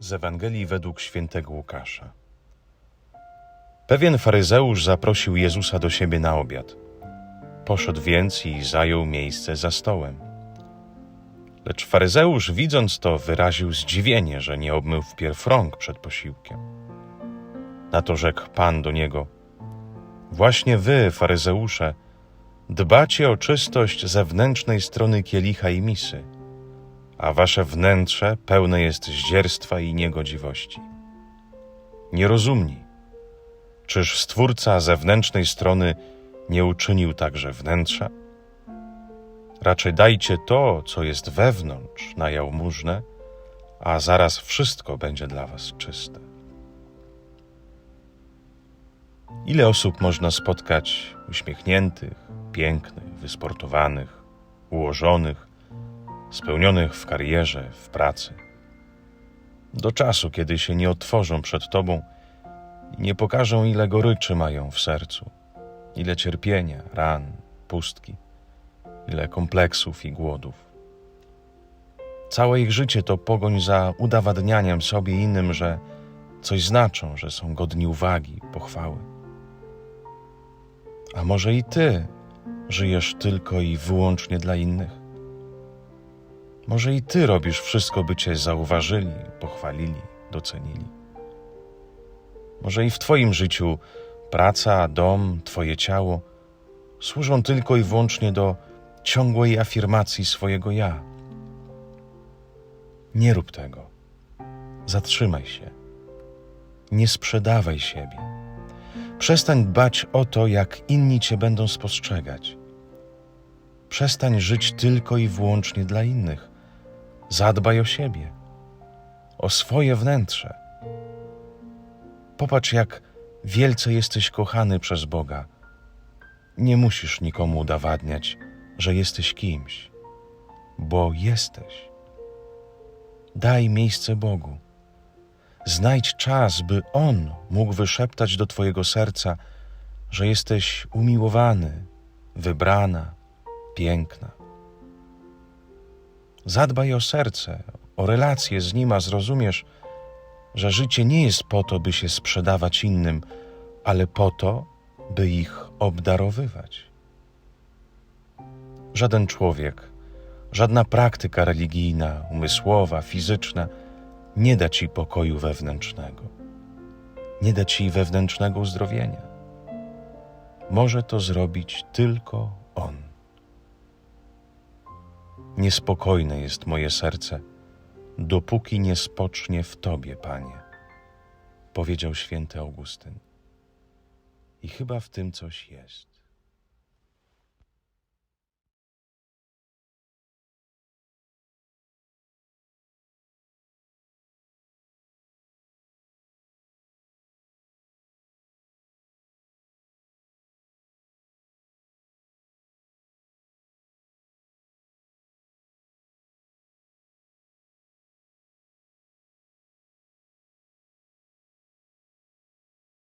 Z Ewangelii według świętego Łukasza. Pewien faryzeusz zaprosił Jezusa do siebie na obiad. Poszedł więc i zajął miejsce za stołem. Lecz faryzeusz, widząc to, wyraził zdziwienie, że nie obmył wpierw rąk przed posiłkiem. Na to rzekł Pan do niego: Właśnie wy, faryzeusze, dbacie o czystość zewnętrznej strony kielicha i misy, a wasze wnętrze pełne jest zdzierstwa i niegodziwości. Nierozumni. Czyż stwórca zewnętrznej strony nie uczynił także wnętrza? Raczej dajcie to, co jest wewnątrz, na jałmużnę, a zaraz wszystko będzie dla was czyste. Ile osób można spotkać uśmiechniętych, pięknych, wysportowanych, ułożonych, spełnionych w karierze, w pracy? Do czasu, kiedy się nie otworzą przed Tobą i nie pokażą, ile goryczy mają w sercu, ile cierpienia, ran, pustki, ile kompleksów i głodów. Całe ich życie to pogoń za udowadnianiem sobie innym, że coś znaczą, że są godni uwagi, pochwały. A może i ty żyjesz tylko i wyłącznie dla innych? Może i ty robisz wszystko, by cię zauważyli, pochwalili, docenili? Może i w twoim życiu praca, dom, twoje ciało służą tylko i wyłącznie do ciągłej afirmacji swojego ja. Nie rób tego. Zatrzymaj się. Nie sprzedawaj siebie. Przestań dbać o to, jak inni cię będą spostrzegać. Przestań żyć tylko i wyłącznie dla innych. Zadbaj o siebie, o swoje wnętrze. Popatrz, jak wielce jesteś kochany przez Boga. Nie musisz nikomu udowadniać, że jesteś kimś, bo jesteś. Daj miejsce Bogu. Znajdź czas, by On mógł wyszeptać do Twojego serca, że jesteś umiłowany, wybrana, piękna. Zadbaj o serce, o relacje z Nim, a zrozumiesz, że życie nie jest po to, by się sprzedawać innym, ale po to, by ich obdarowywać. Żaden człowiek, żadna praktyka religijna, umysłowa, fizyczna nie da ci pokoju wewnętrznego, nie da ci wewnętrznego uzdrowienia. Może to zrobić tylko On. Niespokojne jest moje serce, dopóki nie spocznie w Tobie, Panie, powiedział święty Augustyn. I chyba w tym coś jest.